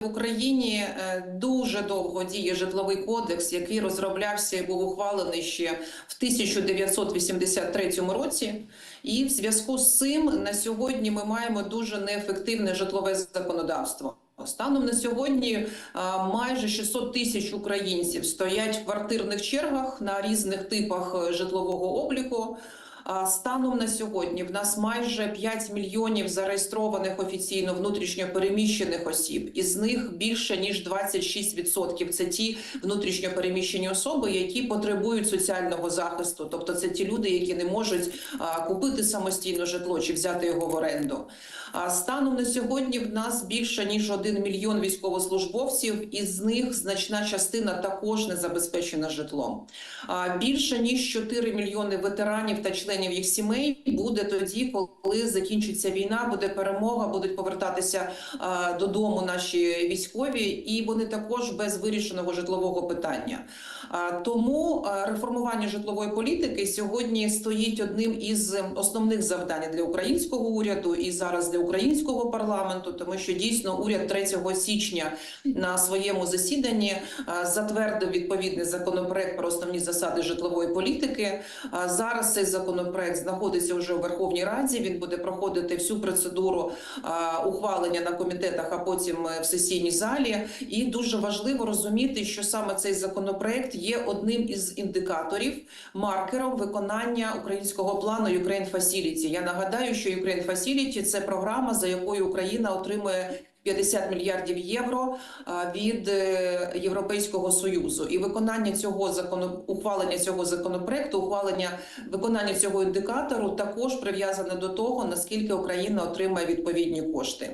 В Україні е, дуже довго діє житловий кодекс, який розроблявся і був ухвалений ще в 1983 році. І в зв'язку з цим на сьогодні ми маємо дуже неефективне житлове законодавство. Станом на сьогодні майже 600 тисяч українців стоять в квартирних чергах на різних типах е, житлового обліку. Станом на сьогодні в нас майже 5 мільйонів зареєстрованих офіційно внутрішньо переміщених осіб. Із них більше ніж 26% – це ті внутрішньо переміщені особи, які потребують соціального захисту. Тобто, це ті люди, які не можуть купити самостійно житло чи взяти його в оренду. А станом на сьогодні в нас більше ніж 1 мільйон військовослужбовців, із них значна частина також не забезпечена житлом. Більше ніж 4 мільйони ветеранів та членів їх сімей буде тоді, коли закінчиться війна, буде перемога, будуть повертатися додому наші військові, і вони також без вирішеного житлового питання. Тому реформування житлової політики сьогодні стоїть одним із основних завдань для українського уряду і зараз для українського парламенту, тому що дійсно уряд 3 січня на своєму засіданні затвердив відповідний законопроект про основні засади житлової політики. Зараз цей законопроект знаходиться вже у Верховній Раді. Він буде проходити всю процедуру ухвалення на комітетах, а потім е, в сесійній залі. І дуже важливо розуміти, що саме цей законопроект є одним із індикаторів, маркером виконання українського плану Ukraine Facility. Я нагадаю, що Ukraine Facility – це програма, за якою Україна отримує 50 мільярдів євро від е, Європейського союзу і виконання цього закону, ухвалення цього законопроекту, ухвалення виконання цього індикатору також прив'язане до того, наскільки Україна отримає відповідні кошти.